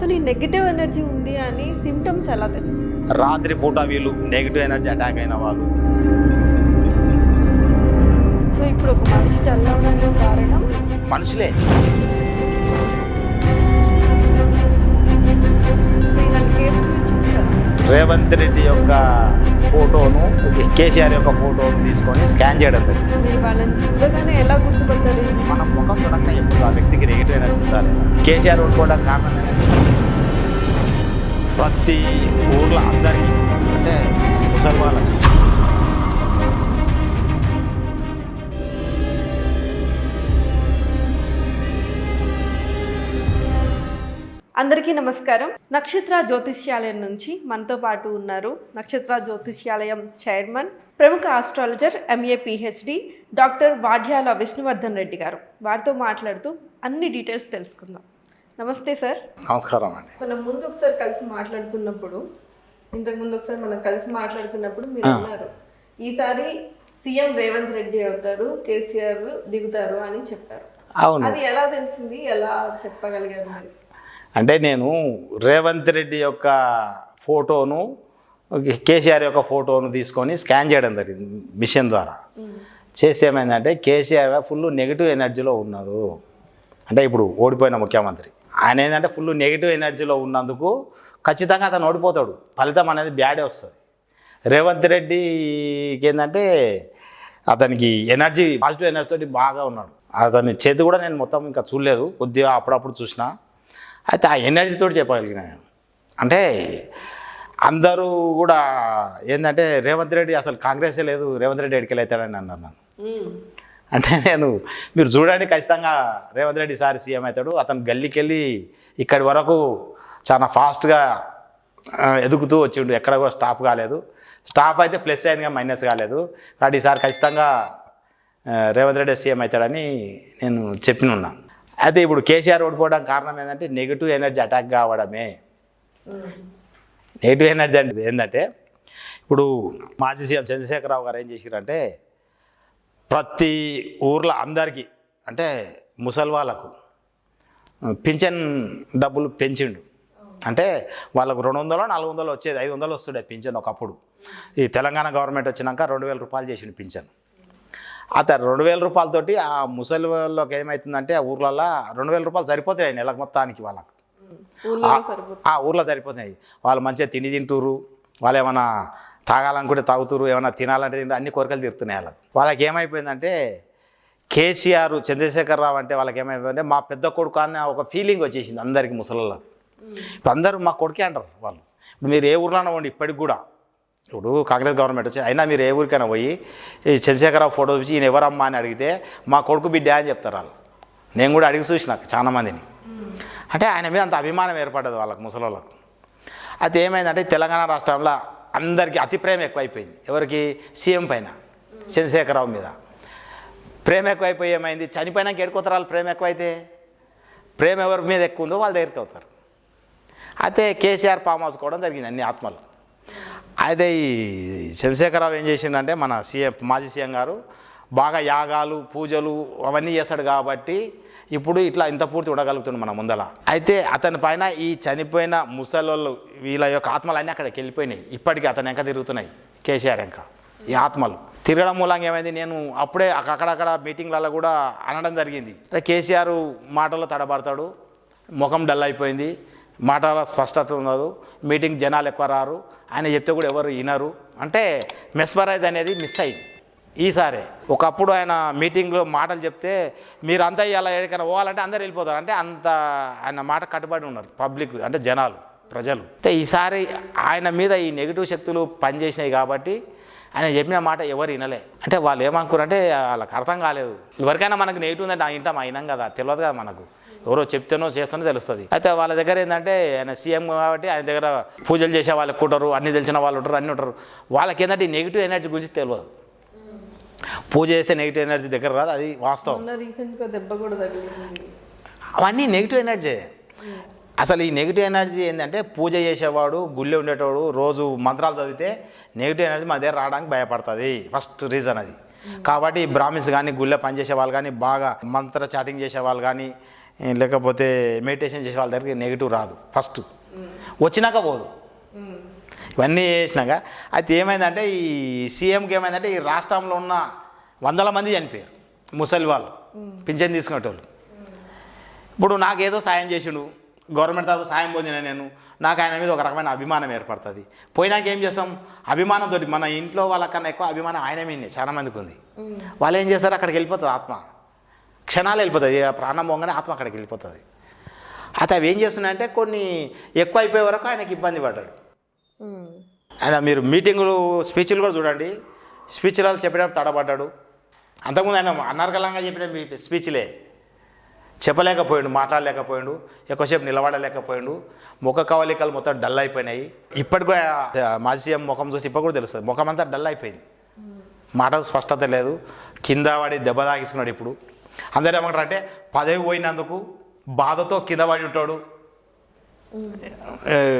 అసలు ఈ negative energy ఉంది అని సిమ్టమ్స్ ఎలా తెలుస్తుంది రాత్రి పూట వీళ్ళు నెగిటివ్ ఎనర్జీ అటాక్ అయిన వాళ్ళు. సో ఇప్పుడు ఒక మనిషి డల్ అవడానికి కారణం? మనుషులే. రేవంత్ రెడ్డి యొక్క ఫోటోను కేసీఆర్ యొక్క ఫోటోను తీసుకొని స్కాన్ చేయడం జరిగింది. వాళ్ళని చూడగానే ఎలా గుర్తుపడతారు? మనం ముఖం చూడక ఎప్పుడు ఆ వ్యక్తికి నెగిటివ్ ఎనర్జీ ఉందా లేదా కేసీఆర్ ఓడిపోవడానికి కారణం? ప్రతి ఊర్లో అందరికీ అంటే ముసలి వాళ్ళకి అందరికీ నమస్కారం. నక్షత్ర జ్యోతిష్యాలయం నుంచి మనతో పాటు ఉన్నారు నక్షత్ర జ్యోతిష్యాలయం చైర్మన్ ప్రముఖ astrologer MA PhD doctor Vadyala Vishnuvardhan Reddy గారు. వారితో మాట్లాడుతూ అన్ని డీటెయిల్స్ తెలుసుకుందాం. నమస్తే సార్. నమస్కారం అండి. మనం ముందు ఒకసారి కలిసి మాట్లాడుకున్నప్పుడు ఇంతకు ముందు ఒకసారి మనం కలిసి మాట్లాడుకున్నప్పుడు మీరు అన్నారు ఈసారి సీఎం రేవంత్ రెడ్డి అవుతారు కేసీఆర్ దిగుతారు అని చెప్పారు. అవును. అది ఎలా తెలిసింది? ఎలా చెప్పగలిగారు మీరు? అంటే నేను రేవంత్ రెడ్డి యొక్క ఫోటోను కేసీఆర్ యొక్క ఫోటోను తీసుకొని స్కాన్ చేయడం జరిగింది మిషన్ ద్వారా. చేసి ఏమైందంటే కేసీఆర్ ఫుల్ నెగిటివ్ ఎనర్జీలో ఉన్నారు. అంటే ఇప్పుడు ఓడిపోయిన ముఖ్యమంత్రి. ఆయన ఏంటంటే ఫుల్ నెగిటివ్ ఎనర్జీలో ఉన్నందుకు ఖచ్చితంగా అతను ఓడిపోతాడు. ఫలితం అనేది బ్యాడే వస్తుంది. రేవంత్ రెడ్డికి ఏంటంటే అతనికి ఎనర్జీ పాజిటివ్ ఎనర్జీ బాగా ఉన్నాడు. అతని చేతి కూడా నేను మొత్తం ఇంకా చూడలేదు. కొద్దిగా అప్పుడప్పుడు చూసిన. అయితే ఆ ఎనర్జీతో చెప్పగలిగిన నేను. అంటే అందరూ కూడా ఏంటంటే రేవంత్ రెడ్డి అసలు కాంగ్రెసే లేదు రేవంత్ రెడ్డి ఎడికెళ్ళి అవుతాడని అన్నారు నన్ను. అంటే నేను మీరు చూడండి ఖచ్చితంగా రేవంత్ రెడ్డి సారి సీఎం అవుతాడు అతను గల్లీకి వెళ్ళి ఇక్కడి వరకు చాలా ఫాస్ట్గా ఎదుగుతూ వచ్చిండు. ఎక్కడ కూడా స్టాప్ కాలేదు. స్టాప్ అయితే ప్లస్ అయింది కానీ మైనస్ కాలేదు. కాబట్టి ఈసారి ఖచ్చితంగా రేవంత్ రెడ్డి సీఎం అవుతాడని నేను చెప్పిన ఉన్నా అయితే ఇప్పుడు కేసీఆర్ ఓడిపోవడం కారణం ఏంటంటే నెగిటివ్ ఎనర్జీ అటాక్ కావడమే. నెగిటివ్ ఎనర్జీ అంటే ఏంటంటే ఇప్పుడు మాజీ సీఎం చంద్రశేఖరరావు గారు ఏం చేసిరంటే ప్రతి ఊర్లో అందరికీ అంటే ముసలి వాళ్ళకు పింఛన్ డబ్బులు పెంచిండు. అంటే వాళ్ళకు రెండు వందలు నాలుగు వందలు వచ్చేది ఐదు వందలు వస్తుండే పింఛన్ ఒకప్పుడు. ఈ తెలంగాణ గవర్నమెంట్ వచ్చినాక రెండు వేల రూపాయలు చేసిండు పింఛన్. అతను రెండు వేల రూపాయలతోటి ఆ ముసలి వాళ్ళకి ఏమవుతుందంటే ఆ ఊర్లలో రెండు వేల రూపాయలు సరిపోతాయి నెలకు మొత్తానికి వాళ్ళకు. ఆ ఊర్లో సరిపోతున్నాయి వాళ్ళు మంచిగా తిని తింటురు వాళ్ళు ఏమైనా తాగాలనుకుంటే తాగుతురు ఏమైనా తినాలంటే తింటారు అన్ని కోరికలు తీరుతున్నాయి వాళ్ళకి. వాళ్ళకి ఏమైపోయిందంటే కేసీఆర్ చంద్రశేఖరరావు అంటే వాళ్ళకి ఏమైపోయిందంటే మా పెద్ద కొడుకు అన్న ఒక ఫీలింగ్ వచ్చేసింది అందరికి ముసలిలో ఇప్పుడు అందరూ మా కొడుకే అంటారు వాళ్ళు. ఇప్పుడు మీరు ఏ ఊర్లోనే ఉండి ఇప్పటికి కూడా ఇప్పుడు కాంగ్రెస్ గవర్నమెంట్ వచ్చి అయినా మీరు ఏ ఊరికైనా పోయి ఈ చంద్రశేఖరరావు ఫోటో చూసి ఈయన ఎవరమ్మా అని అడిగితే మా కొడుకు బిడ్డ అని చెప్తారు వాళ్ళు. నేను కూడా అడిగి చూసిన చాలా మందిని. అంటే ఆయన మీద అంత అభిమానం ఏర్పడ్డది వాళ్ళకి ముసలోళ్ళకు. అయితే ఏమైందంటే తెలంగాణ రాష్ట్రంలో అందరికీ అతి ప్రేమ ఎక్కువైపోయింది. ఎవరికి? సీఎం పైన చంద్రశేఖరరావు మీద. ప్రేమ ఎక్కువైపోయి ఏమైంది? చనిపోయినాక ఎడుకోతారు వాళ్ళు ప్రేమ ఎక్కువైతే? ప్రేమ ఎవరి మీద ఎక్కువ ఉందో వాళ్ళ దగ్గరికి అవుతారు అయితే కేసీఆర్ ఫామ్ హౌస్ కూడా జరిగింది అన్ని ఆత్మలు. అయితే ఈ చంద్రశేఖరరావు ఏం చేసిండంటే మన సీఎం మాజీ సీఎం గారు బాగా యాగాలు పూజలు అవన్నీ చేస్తాడు కాబట్టి ఇప్పుడు ఇట్లా ఇంత పూర్తి ఉండగలుగుతుంది మన ముందల. అయితే అతని పైన ఈ చనిపోయిన ముసలోళ్ళు వీళ్ళ యొక్క ఆత్మలన్నీ అక్కడికి వెళ్ళిపోయినాయి. ఇప్పటికీ అతని వెంక తిరుగుతున్నాయి కేసీఆర్ వెంక ఈ ఆత్మలు. తిరగడం మూలంగా ఏమైంది? నేను అప్పుడే అక్కడక్కడ మీటింగ్లలో కూడా అనడం జరిగింది. కేసీఆర్ మాటల్లో తడబడతాడు. ముఖం డల్ అయిపోయింది. మాటల స్పష్టత ఉండదు. మీటింగ్ జనాలు ఎక్కువ రారు. ఆయన చెప్తే కూడా ఎవరు వినరు. అంటే మెస్మరైజ్ అనేది మిస్ అయింది ఈసారి. ఒకప్పుడు ఆయన మీటింగ్లో మాటలు చెప్తే మీరు అంతా ఇలా ఎక్కడికైనా పోవాలంటే అందరు వెళ్ళిపోతారు. అంటే అంత ఆయన మాట కట్టుబడి ఉన్నారు పబ్లిక్ అంటే జనాలు ప్రజలు. అయితే ఈసారి ఆయన మీద ఈ నెగిటివ్ శక్తులు పనిచేసినాయి కాబట్టి ఆయన చెప్పిన మాట ఎవరు వినలే. అంటే వాళ్ళు ఏమనుకున్నారు అంటే వాళ్ళకి అర్థం కాలేదు. ఎవరికైనా మనకు నెగిటివ్ ఉందంటే ఆ మా అయినాం కదా తెలియదు కదా మనకు. ఎవరో చెప్తేనో చేస్తేనో తెలుస్తుంది. అయితే వాళ్ళ దగ్గర ఏంటంటే ఆయన సీఎం కాబట్టి ఆయన దగ్గర పూజలు చేసే వాళ్ళు ఉంటారు అన్ని తెలిసిన వాళ్ళు ఉంటారు అన్నీ ఉంటారు. వాళ్ళకి ఏంటంటే ఈ నెగిటివ్ ఎనర్జీ గురించి తెలియదు. పూజ చేస్తే నెగిటివ్ ఎనర్జీ దగ్గర రాదు అది వాస్తవం. అవన్నీ నెగిటివ్ ఎనర్జీ అసలు ఈ నెగిటివ్ ఎనర్జీ ఏంటంటే పూజ చేసేవాడు గుళ్ళో ఉండేటోడు రోజు మంత్రాలు చదివితే నెగిటివ్ ఎనర్జీ మన దగ్గర రావడానికి భయపడుతుంది. ఫస్ట్ రీజన్ అది. కాబట్టి బ్రాహ్మిన్స్ కానీ గుళ్ళో పనిచేసే వాళ్ళు కానీ బాగా మంత్ర చాటింగ్ చేసే వాళ్ళు కానీ లేకపోతే మెడిటేషన్ చేసే వాళ్ళ దగ్గరికి నెగిటివ్ రాదు. ఫస్ట్ వచ్చినాక పోదు. ఇవన్నీ చేసినాక అయితే ఏమైందంటే ఈ సీఎంకి ఏమైందంటే ఈ రాష్ట్రంలో ఉన్న వందల మంది చనిపోయారు. ముసలి వాళ్ళు. పింఛన్ తీసుకునేటోళ్ళు. ఇప్పుడు నాకేదో సాయం చేసిండు. గవర్నమెంట్ తరఫు సాయం పొందిన నేను. నాకు ఆయన మీద ఒక రకమైన అభిమానం ఏర్పడుతుంది. పోయినాక ఏం చేస్తాం? అభిమానంతో మన ఇంట్లో వాళ్ళకన్నా ఎక్కువ అభిమానం ఆయన మీదే చాలా మందికి ఉంది. వాళ్ళు ఏం చేస్తారు? అక్కడికి వెళ్ళిపోతుంది ఆత్మ. క్షణాలు వెళ్ళిపోతుంది ప్రాణం పోగానే ఆత్మ అక్కడికి వెళ్ళిపోతుంది. అయితే అవి ఏం చేస్తున్నాయంటే కొన్ని ఎక్కువ అయిపోయే వరకు ఆయనకి ఇబ్బంది పడ్డాడు. ఆయన మీరు మీటింగులు స్పీచ్లు కూడా చూడండి. స్పీచ్లలో చెప్పేటప్పుడు తడబడ్డాడు. అంతకుముందు ఆయన అనర్గళంగా చెప్పిన మీ స్పీచ్లే. చెప్పలేకపోయాడు మాట్లాడలేకపోయాడు ఎక్కువసేపు నిలబడలేకపోయాడు. ముఖ కవలికలు మొత్తం డల్ అయిపోయినాయి. ఇప్పటికి కూడా మాజీ సీఎం ముఖం చూసి ఇప్పుడు కూడా తెలుస్తుంది. ముఖం అంతా డల్ అయిపోయింది. మాటలు స్పష్టత లేదు. కింద పడి దెబ్బ తాగిస్తున్నాడు ఇప్పుడు. అందరూ ఏమంటారు అంటే పదవి పోయినందుకు బాధతో కింద పడి ఉంటాడు.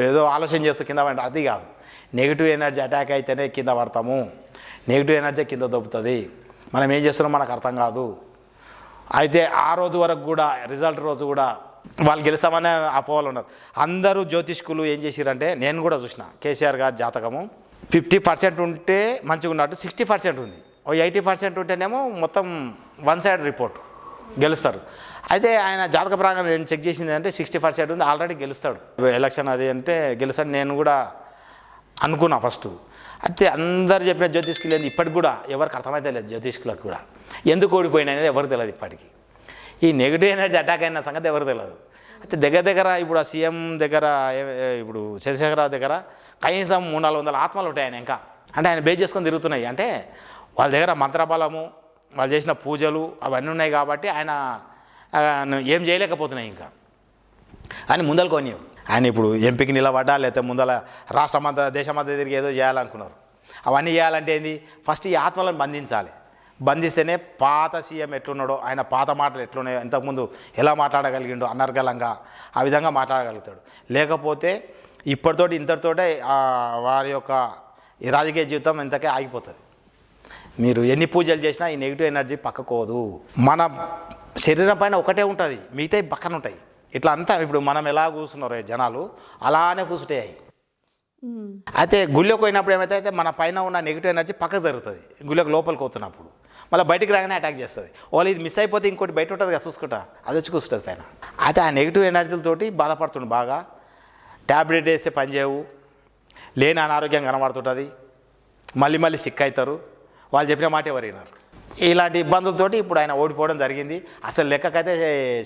ఏదో ఆలోచన చేస్తూ కింద పడి అది కాదు. నెగిటివ్ ఎనర్జీ అటాక్ అయితేనే కింద పడతాము. నెగిటివ్ ఎనర్జీ కింద దొబ్బుతుంది. మనం ఏం చేస్తున్నాం మనకు అర్థం కాదు. అయితే ఆ రోజు వరకు కూడా రిజల్ట్ రోజు కూడా వాళ్ళు గెలుస్తామనే అపోహలు ఉన్నారు. అందరూ జ్యోతిష్కులు ఏం చేసిరంటే నేను కూడా చూసిన కేసీఆర్ గారి జాతకము ఫిఫ్టీ పర్సెంట్ ఉంటే మంచిగా ఉన్నట్టు సిక్స్టీ పర్సెంట్ ఉంది. ఓ ఎయిటీ పర్సెంట్ ఉంటేనేమో మొత్తం వన్ సైడ్ రిపోర్ట్ గెలుస్తారు. అయితే ఆయన జాతక ప్రకారం నేను చెక్ చేసింది అంటే సిక్స్టీ పర్సెంట్ ఉంది ఆల్రెడీ గెలుస్తాడు. ఎలక్షన్ అది అంటే గెలుస్తాడు నేను కూడా అనుకున్నా ఫస్ట్. అయితే అందరు చెప్పిన జ్యోతిష్కులు ఏంది ఇప్పటికి కూడా ఎవరికి అర్థమైతే లేదు జ్యోతిష్కులకు కూడా. ఎందుకు ఓడిపోయినా అనేది ఎవరికి తెలియదు ఇప్పటికి. ఈ నెగిటివ్ ఎనర్జీ అటాక్ అయిన సంగతి ఎవరు తెలియదు. అయితే దగ్గర దగ్గర ఇప్పుడు ఆ సీఎం దగ్గర ఇప్పుడు చంద్రశేఖరరావు దగ్గర కనీసం మూడు నాలుగు వందల ఆత్మలు ఉంటాయి ఆయన ఇంకా. అంటే ఆయన బేస్ చేసుకొని తిరుగుతున్నాయి. అంటే వాళ్ళ దగ్గర మంత్రబలము వాళ్ళు చేసిన పూజలు అవన్నీ ఉన్నాయి కాబట్టి ఆయన ఏం చేయలేకపోతున్నాయి ఇంకా. అని ముందలు కొని ఆయన ఇప్పుడు ఎంపీకి నిలబడ్డా లేకపోతే ముందల రాష్ట్రమంతా దేశమంతా తిరిగి ఏదో చేయాలనుకున్నారు. అవన్నీ చేయాలంటే ఏంది? ఫస్ట్ ఈ ఆత్మలను బంధించాలి. బంధిస్తేనే పాత సీఎం ఎట్లున్నాడో ఆయన పాత మాటలు ఎట్లున్నాయో ఇంతకుముందు ఎలా మాట్లాడగలిగిండో అనర్గలంగా ఆ విధంగా మాట్లాడగలుగుతాడు. లేకపోతే ఇప్పటితోటి ఇంతటితోటే వారి యొక్క రాజకీయ జీవితం ఇంతకే ఆగిపోతుంది. మీరు ఎన్ని పూజలు చేసినా ఈ నెగిటివ్ ఎనర్జీ పక్కకోదు. మన శరీరం పైన ఒకటే ఉంటుంది మిగతాయి పక్కన ఉంటాయి. ఇట్లా అంతా ఇప్పుడు మనం ఎలా కూర్చున్నారో జనాలు అలానే కూర్చుంటాయి. అయితే గుళ్ళోకి పోయినప్పుడు ఏమైతే అయితే మన పైన ఉన్న నెగిటివ్ ఎనర్జీ పక్కకు జరుగుతుంది గుళ్ళోకి లోపలికి పోతున్నప్పుడు. మళ్ళీ బయటికి రాగానే అటాక్ చేస్తుంది. వాళ్ళు ఇది మిస్ అయిపోతే ఇంకోటి బయట ఉంటుంది కదా చూసుకుంటా అది వచ్చి కూర్చుంటుంది పైన. అయితే ఆ నెగిటివ్ ఎనర్జీలతోటి బాధపడుతుండు బాగా. ట్యాబ్లెట్ వేస్తే పనిచేయవు లేని అనారోగ్యం కనబడుతుంటుంది. మళ్ళీ మళ్ళీ సిక్ అవుతారు. వాళ్ళు చెప్పిన మాట ఎవరు ఇలాంటి ఇబ్బందులతోటి ఇప్పుడు ఆయన ఓడిపోవడం జరిగింది. అసలు లెక్కకైతే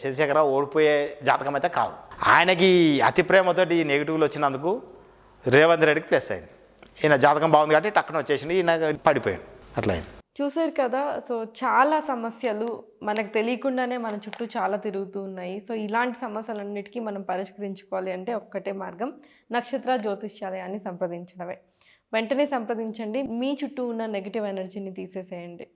చంద్రశేఖరరావు ఓడిపోయే జాతకం అయితే కాదు. ఆయనకి అతి ప్రేమతోటి ఈ నెగిటివ్లు వచ్చినందుకు రేవంత్ రెడ్డికి ప్లస్ అయింది. ఈయన జాతకం బాగుంది కాబట్టి టక్కున వచ్చేసింది ఈయన పడిపోయాడు. అట్లా అయింది చూసారు కదా సో చాలా సమస్యలు మనకు తెలియకుండానే మన చుట్టూ చాలా తిరుగుతూ ఉన్నాయి. సో ఇలాంటి సమస్యలన్నిటికీ మనం పరిష్కరించుకోవాలి అంటే ఒక్కటే మార్గం నక్షత్ర జ్యోతిష్యాలయాన్ని సంప్రదించడమే. వెంటనే సంప్రదించండి. మీ చుట్టూ ఉన్న నెగిటివ్ ఎనర్జీని తీసేసేయండి.